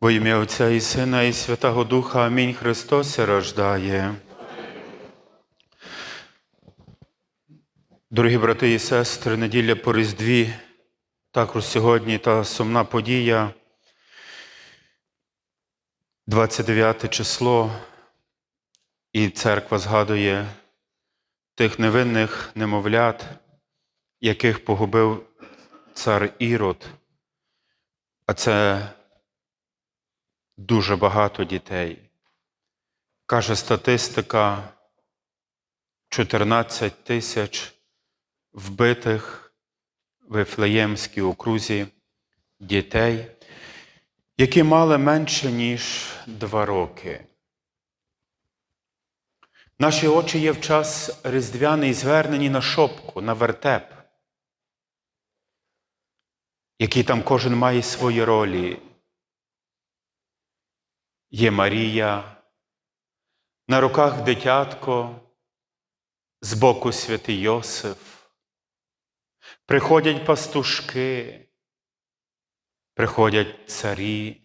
Во ім'я Отця і Сина, і Святого Духа. Амінь. Христос рождає. Дорогі брати і сестри, неділя по Різдві, також сьогодні та сумна подія, 29 число, і церква згадує тих невинних немовлят, яких погубив цар Ірод. А це дуже багато дітей. Каже статистика 14 тисяч вбитих в Ефлеємській окрузі дітей, які мали менше, ніж два роки. Наші очі є в час різдвяний звернені на шопку, на вертеп, який там кожен має свої ролі. Є Марія, на руках дитятко, збоку святий Йосиф. Приходять пастушки, приходять царі.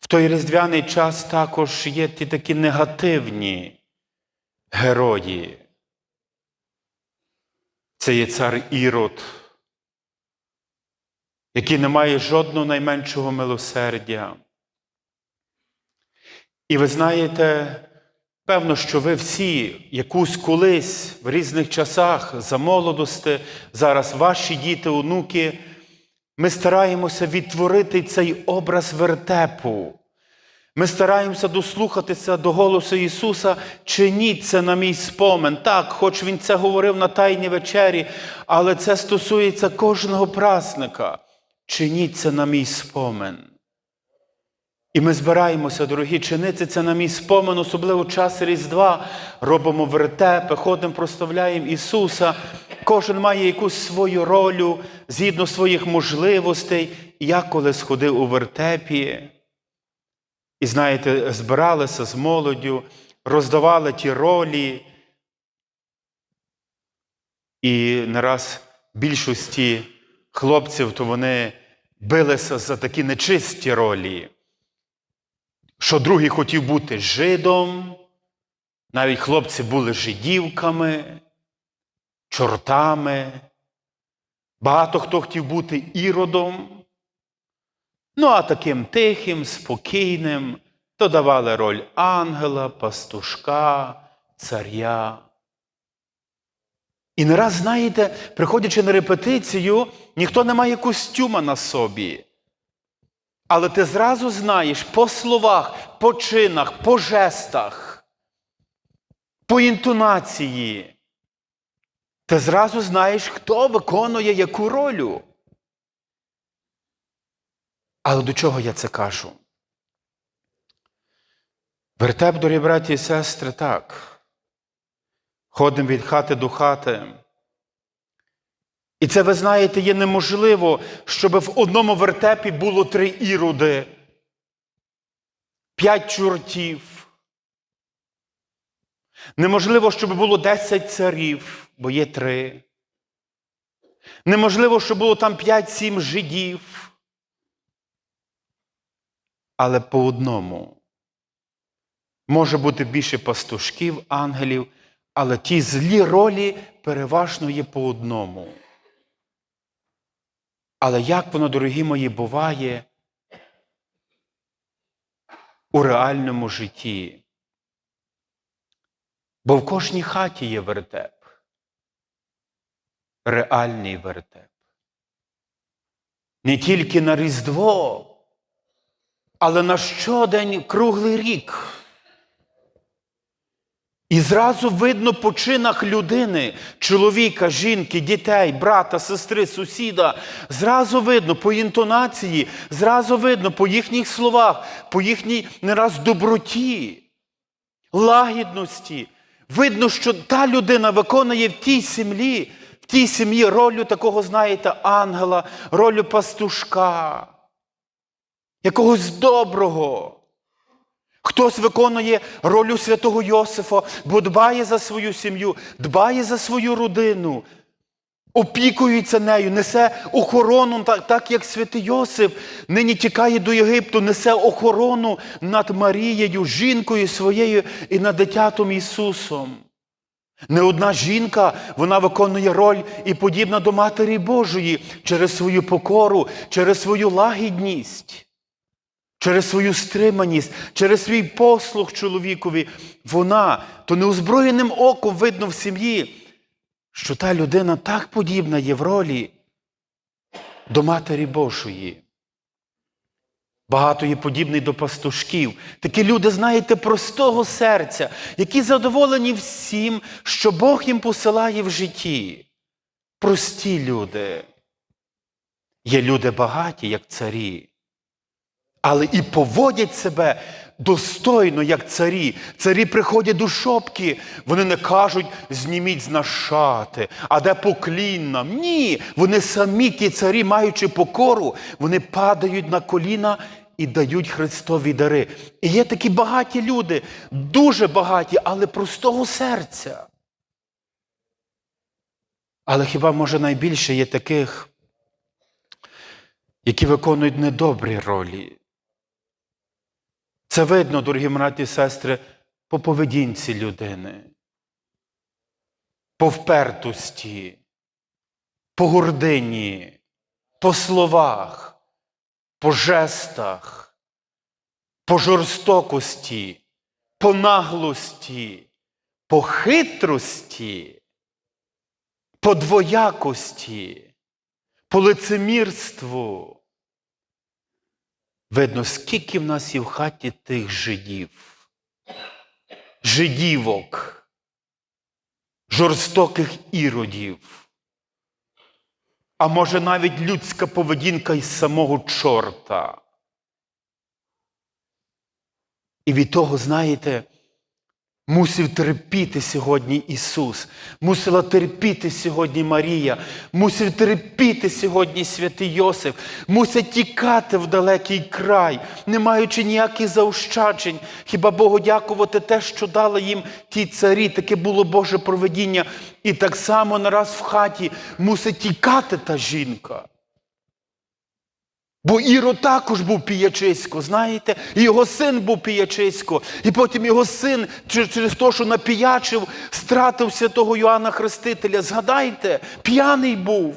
В той різдвяний час також є ті такі негативні герої. Це є цар Ірод, який не має жодного найменшого милосердя. І ви знаєте, певно, що ви всі якусь колись в різних часах за молодости, зараз ваші діти, онуки, ми стараємося відтворити цей образ вертепу. Ми стараємося дослухатися до голосу Ісуса, чиніть це на мій спомин. Так, хоч Він це говорив на Тайній вечері, але це стосується кожного прасника. Чиніть це на мій спомин. І ми збираємося, дорогі, чинити це на мій спомин, особливо час Різдва, робимо вертепи, ходимо, проставляємо Ісуса. Кожен має якусь свою роль згідно своїх можливостей. Я колись ходив у вертепі, і знаєте, збиралися з молоддю, роздавали ті ролі. І не раз більшості хлопців, то вони билися за такі нечисті ролі, що другий хотів бути жидом, навіть хлопці були жидівками, чортами, багато хто хотів бути іродом. Ну, а таким тихим, спокійним, то давали роль ангела, пастушка, царя. І не раз, знаєте, приходячи на репетицію, ніхто не має костюма на собі. Але ти зразу знаєш по словах, по чинах, по жестах, по інтонації. Ти зразу знаєш, хто виконує яку роль. Але до чого я це кажу? Вертеп, дорогі браті і сестри, так. Ходимо від хати до хати. І це, ви знаєте, є неможливо, щоб в одному вертепі було три іроди, п'ять чортів. Неможливо, щоб було десять царів, бо є три. Неможливо, щоб було там п'ять-сім жидів. Але по одному може бути більше пастушків, ангелів, але ті злі ролі переважно є по одному. Але як воно, дорогі мої, буває у реальному житті? Бо в кожній хаті є вертеп, реальний вертеп. Не тільки на Різдво, але на щодень круглий рік. І зразу видно по чинах людини, чоловіка, жінки, дітей, брата, сестри, сусіда. Зразу видно по інтонації, зразу видно по їхніх словах, по їхній не раз доброті, лагідності. Видно, що та людина виконує в тій сім'ї, в тій сім'ї роль такого, знаєте, ангела, роль пастушка, якогось доброго. Хтось виконує роль святого Йосифа, бо дбає за свою сім'ю, дбає за свою родину. опікується нею, несе охорону, так, так як святий Йосип нині тікає до Єгипту, несе охорону над Марією, жінкою своєю і над дитятом Ісусом. Не одна жінка, вона виконує роль і подібна до Матері Божої через свою покору, через свою лагідність, через свою стриманість, через свій послуг чоловікові. Вона то неозброєним оком видно в сім'ї, що та людина так подібна є в ролі до Матері Божої. Багато є подібний до пастушків. Такі люди, знаєте, простого серця, які задоволені всім, що Бог їм посилає в житті. Прості люди. Є люди багаті, як царі, але і поводять себе достойно, як царі. Царі приходять до шопки, вони не кажуть, зніміть з нас шати, а де поклін нам. Ні, вони самі, ті царі, маючи покору, вони падають на коліна і дають Христові дари. І є такі багаті люди, дуже багаті, але простого серця. Але хіба може найбільше є таких, які виконують недобрі ролі? Це видно, дорогі браті і сестри, по поведінці людини, по впертості, по гордині, по словах, по жестах, по жорстокості, по наглості, по хитрості, по двоякості, по лицемірству. Видно, скільки в нас є в хаті тих жидів, жидівок, жорстоких іродів, а може навіть людська поведінка із самого чорта. І від того, знаєте, мусив терпіти сьогодні Ісус, мусила терпіти сьогодні Марія, мусив терпіти сьогодні святий Йосиф, мусить тікати в далекий край, не маючи ніяких заощаджень. Хіба Богу дякувати те, що дали їм ті царі, таке було Боже проведіння. І так само нараз в хаті мусить тікати та жінка. Бо Іро також був піячисько, знаєте, і його син був піячисько. І потім його син, через те, що напіячив, стратив святого Йоанна Хрестителя. Згадайте, п'яний був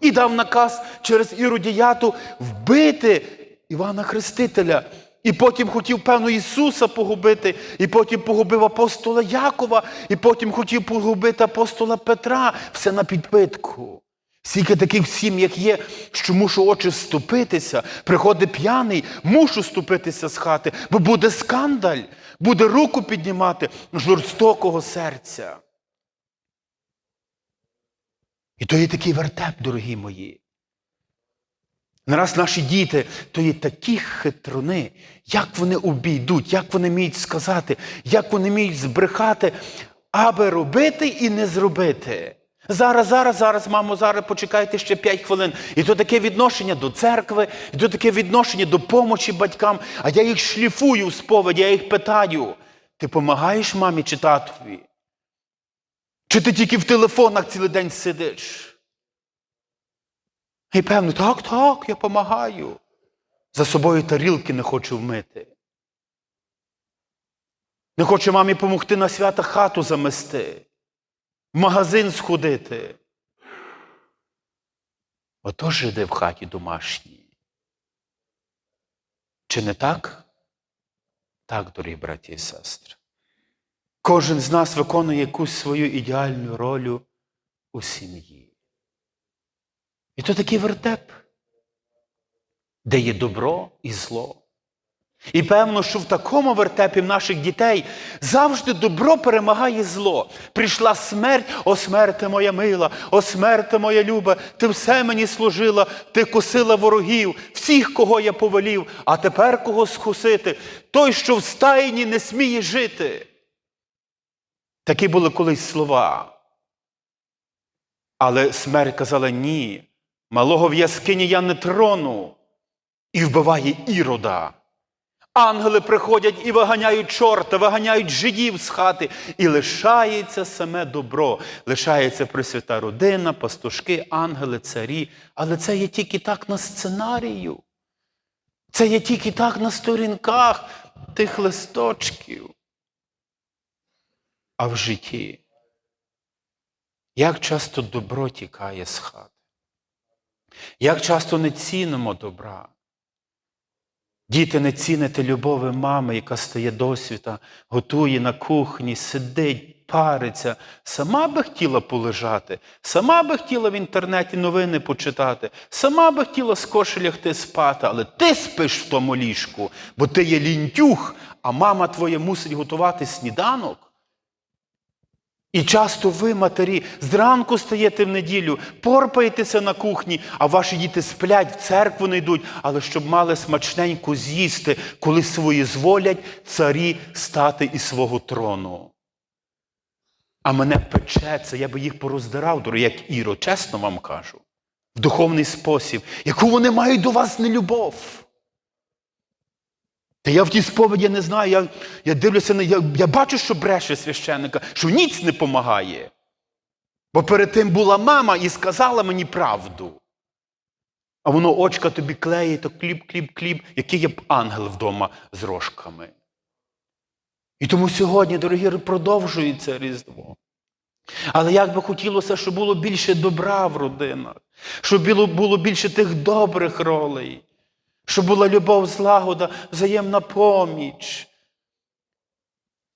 і дав наказ через Іродіяту вбити Івана Хрестителя. І потім хотів, певно, Ісуса погубити, і потім погубив апостола Якова, і потім хотів погубити апостола Петра. Все на підпитку. Скільки таких всім, як є, що мушу очі вступитися, приходить п'яний, мушу ступитися з хати, бо буде скандаль, буде руку піднімати жорстокого серця. І то є такий вертеп, дорогі мої. Нараз наші діти, то є такі хитруни, як вони обійдуть, як вони вміють сказати, як вони вміють збрехати, аби робити і не зробити. Зараз, зараз, зараз, мамо, зараз почекайте ще 5 хвилин. І то таке відношення до церкви, і то таке відношення до помочі батькам. А я їх шліфую в сповіді, я їх питаю: ти допомагаєш мамі чи татові? Чи ти тільки в телефонах цілий день сидиш? І певно, так, так, я допомагаю. За собою тарілки не хочу вмити. Не хочу мамі допомогти на свята хату замести в магазин сходити. Ото жиди в хаті домашній. Чи не так? Так, дорогі браті і сестри. Кожен з нас виконує якусь свою ідеальну роль у сім'ї. І то такий вертеп, де є добро і зло. І певно, що в такому вертепі в наших дітей завжди добро перемагає зло. Прийшла смерть, о смерте моя мила, о смерте моя люба, ти все мені служила, ти косила ворогів, всіх, кого я повелів, а тепер кого скусити, той, що в стайні не сміє жити. Такі були колись слова. Але смерть казала ні, малого в яскині я не трону і вбиває ірода. Ангели приходять і виганяють чорта, виганяють жидів з хати, і лишається саме добро. Лишається пресвята родина, пастушки, ангели, царі. Але це є тільки так на сценарію. Це є тільки так на сторінках тих листочків. А в житті. Як часто добро тікає з хати? Як часто не цінимо добра? Діти не ціните любові мами, яка стає досвіта, готує на кухні, сидить, париться. Сама би хотіла полежати, сама би хотіла в інтернеті новини почитати, сама би хотіла скорше лягти спати, але ти спиш в тому ліжку, бо ти є лінтюх, а мама твоя мусить готувати сніданок. І часто ви, матері, зранку стаєте в неділю, порпаєтеся на кухні, а ваші діти сплять, в церкву не йдуть, але щоб мали смачненько з'їсти, коли свої зволять царі стати із свого трону. А мене печеться, я би їх пороздирав, дорогі, як Іро, чесно вам кажу, в духовний спосіб, яку вони мають до вас нелюбов. Та я в тій сповіді не знаю, я, я дивлюся, на- я, я бачу, що бреше священника, що ніц не помагає. Бо перед тим була мама і сказала мені правду. А воно очка тобі клеє, то кліп, кліп, кліп, який є б ангел вдома з рожками. І тому сьогодні, дорогі, продовжується Різдво. Але як би хотілося, щоб було більше добра в родинах, щоб було більше тих добрих ролей, щоб була любов, злагода, взаємна поміч.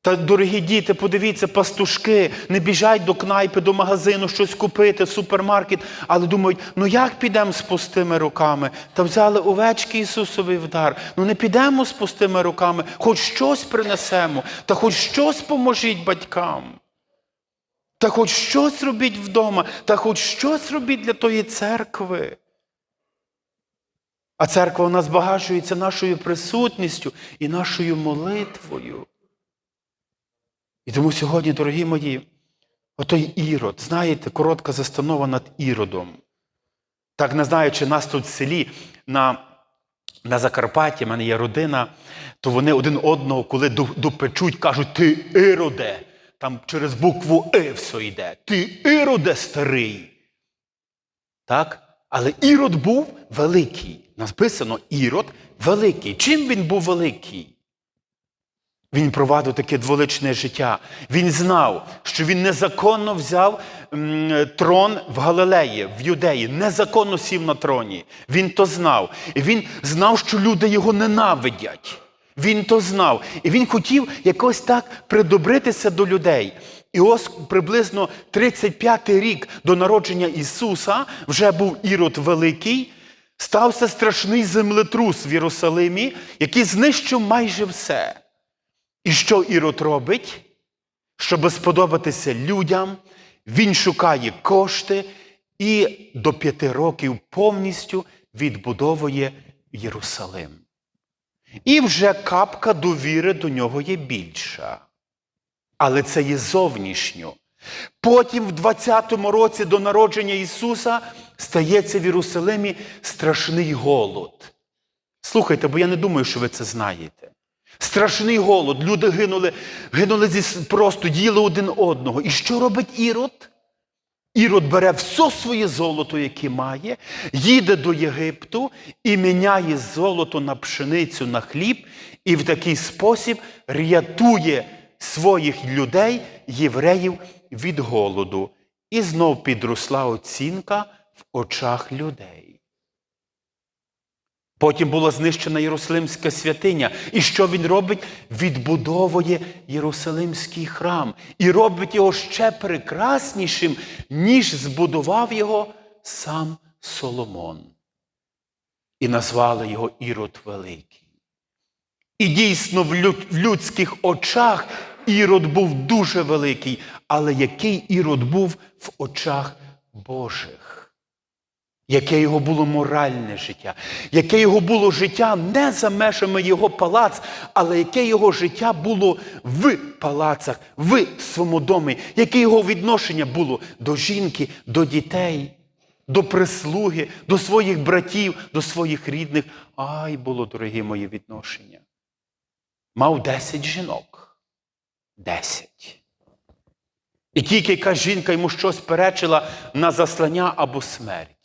Та, дорогі діти, подивіться, пастушки не біжать до кнайпи, до магазину щось купити, в супермаркет, але думають, ну як підемо з пустими руками? Та взяли овечки Ісусовий вдар. Ну не підемо з пустими руками, хоч щось принесемо, та хоч щось поможіть батькам. Та хоч щось робіть вдома, та хоч щось робіть для тої церкви. А церква нас збагачується нашою присутністю і нашою молитвою. І тому сьогодні, дорогі мої, отой Ірод, знаєте, коротка застанова над Іродом. Так не знаю, чи нас тут в селі на, на Закарпатті, в мене є родина, то вони один одного, коли допечуть, кажуть, ти Іроде. Там через букву И все йде. Ти Іроде старий. Так? Але Ірод був великий. Написано Ірод великий. Чим він був великий? Він провадив таке дволичне життя. Він знав, що він незаконно взяв трон в Галилеї, в Юдеї, незаконно сів на троні. Він то знав. І він знав, що люди його ненавидять. Він то знав. І він хотів якось так придобритися до людей. І ось приблизно 35-й рік до народження Ісуса вже був Ірод Великий. Стався страшний землетрус в Єрусалимі, який знищив майже все. І що Ірод робить? Щоб сподобатися людям, він шукає кошти і до п'яти років повністю відбудовує Єрусалим. І вже капка довіри до нього є більша. Але це є зовнішньо. Потім, в 20-му році до народження Ісуса, стається в Єрусалимі страшний голод. Слухайте, бо я не думаю, що ви це знаєте. Страшний голод. Люди гинули, гинули зі просто їли один одного. І що робить Ірод? Ірод бере все своє золото, яке має, їде до Єгипту і міняє золото на пшеницю, на хліб, і в такий спосіб рятує своїх людей, євреїв, від голоду. І знов підросла оцінка в очах людей. Потім була знищена Єрусалимська святиня. І що він робить? Відбудовує Єрусалимський храм і робить його ще прекраснішим, ніж збудував його сам Соломон. І назвали його Ірод Великий. І дійсно в лю- в людських очах Ірод був дуже великий, але який Ірод був в очах Божих? Яке його було моральне життя, яке його було життя не за межами його палац, але яке його життя було в палацах, в своєму домі, яке його відношення було до жінки, до дітей, до прислуги, до своїх братів, до своїх рідних. Ай, було, дорогі мої відношення. мав 10 жінок. 10. І тільки якась жінка йому щось перечила на заслання або смерть.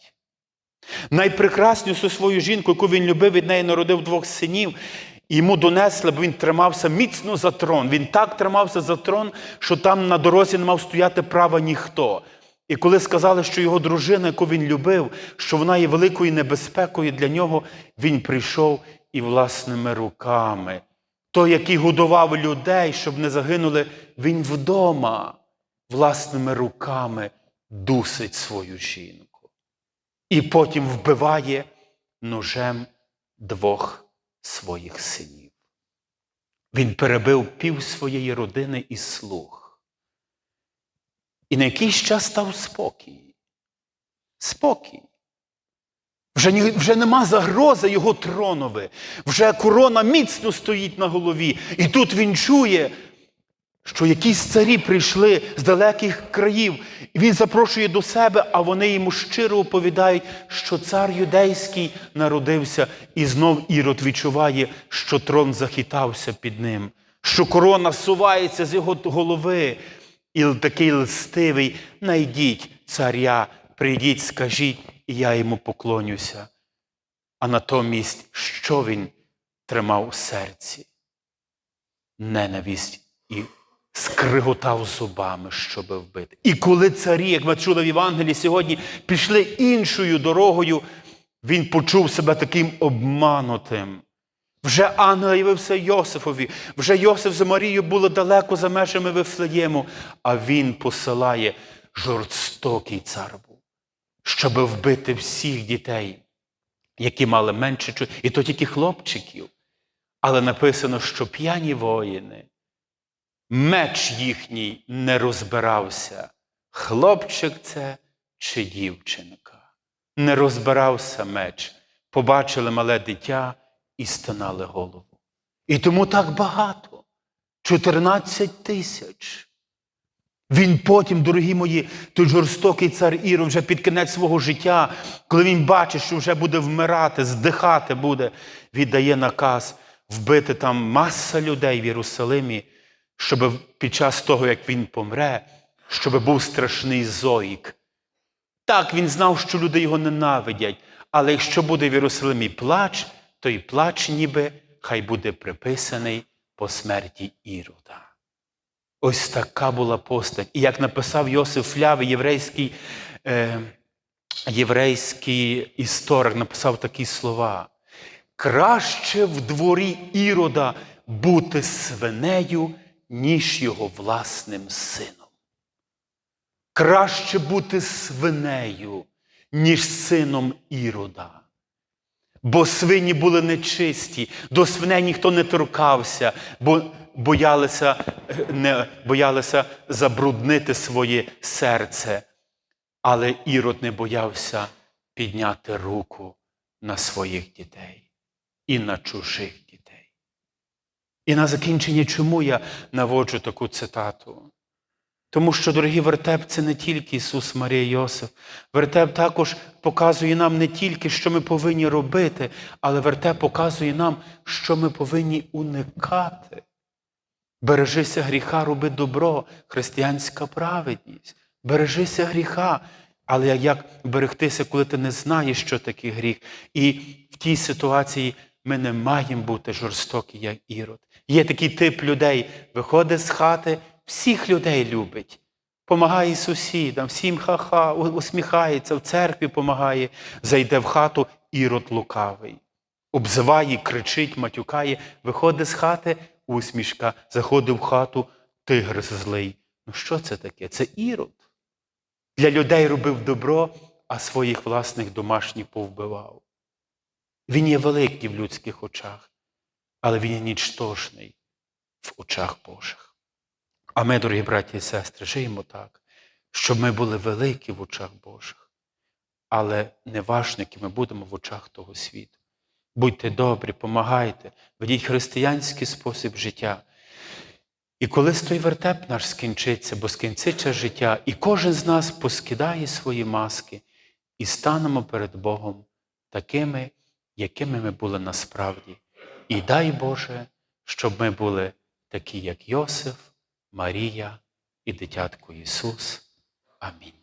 Найпрекраснішу свою жінку, яку він любив, від неї народив двох синів, йому донесли, бо він тримався міцно за трон. Він так тримався за трон, що там на дорозі не мав стояти права ніхто. І коли сказали, що його дружина, яку він любив, що вона є великою небезпекою для нього, він прийшов і власними руками. Той, який годував людей, щоб не загинули, він вдома власними руками дусить свою жінку. І потім вбиває ножем двох своїх синів. Він перебив пів своєї родини і слуг. І на якийсь час став спокій. Спокій. Вже, вже нема загрози його тронові. Вже корона міцно стоїть на голові. І тут він чує, що якісь царі прийшли з далеких країв, і він запрошує до себе, а вони йому щиро оповідають, що цар юдейський народився, і знов Ірод відчуває, що трон захитався під ним, що корона сувається з його голови. І такий листивий, найдіть царя, прийдіть, скажіть, і я йому поклонюся. А натомість, що він тримав у серці? Ненависть і скриготав зубами, щоби вбити. І коли царі, як ми чули в Євангелії сьогодні, пішли іншою дорогою, він почув себе таким обманутим. Вже ангел явився Йосифові, вже Йосиф з Марією були далеко за межами Вифлеєму, а він посилає жорстокий цар був, щоб вбити всіх дітей, які мали менше, і то тільки хлопчиків. Але написано, що п'яні воїни, меч їхній не розбирався, хлопчик це чи дівчинка. Не розбирався меч, побачили мале дитя і стинали голову. І тому так багато 14 тисяч. Він потім, дорогі мої, той жорстокий цар Іро, вже під кінець свого життя, коли він бачить, що вже буде вмирати, здихати буде, віддає наказ вбити там маса людей в Єрусалимі, щоб під час того, як він помре, щоб був страшний зоїк. Так, він знав, що люди його ненавидять, але якщо буде в Єрусалимі плач, то й плач ніби хай буде приписаний по смерті Ірода. Ось така була постать. І як написав Йосиф Флявий, єврейський, е, єврейський історик, написав такі слова. Краще в дворі Ірода бути свинею, ніж його власним сином. Краще бути свинею, ніж сином Ірода. Бо свині були нечисті, до свиней ніхто не торкався, бо боялися, не, боялися забруднити своє серце. Але Ірод не боявся підняти руку на своїх дітей і на чужих. І на закінчення, чому я наводжу таку цитату? Тому що, дорогі вертеп, це не тільки Ісус, Марія Йосиф. Вертеп також показує нам не тільки, що ми повинні робити, але вертеп показує нам, що ми повинні уникати. Бережися гріха, роби добро, християнська праведність. Бережися гріха. Але як берегтися, коли ти не знаєш, що таке гріх? І в тій ситуації ми не маємо бути жорстокі, як ірод. Є такий тип людей, виходить з хати, всіх людей любить. Помагає сусідам, всім ха-ха, усміхається, в церкві помагає, зайде в хату ірод лукавий. Обзиває, кричить, матюкає, виходить з хати, усмішка, заходить в хату, тигр злий. Ну що це таке? Це ірод. Для людей робив добро, а своїх власних домашніх повбивав. Він є великий в людських очах, але він є нічтожний в очах Божих. А ми, дорогі браті і сестри, живемо так, щоб ми були великі в очах Божих, але неважники ми будемо в очах того світу. Будьте добрі, помагайте, ведіть християнський спосіб життя. І коли той вертеп наш скінчиться, бо скінчиться життя, і кожен з нас поскидає свої маски і станемо перед Богом такими, якими ми були насправді. І дай Боже, щоб ми були такі, як Йосиф, Марія і дитятко Ісус. Амінь.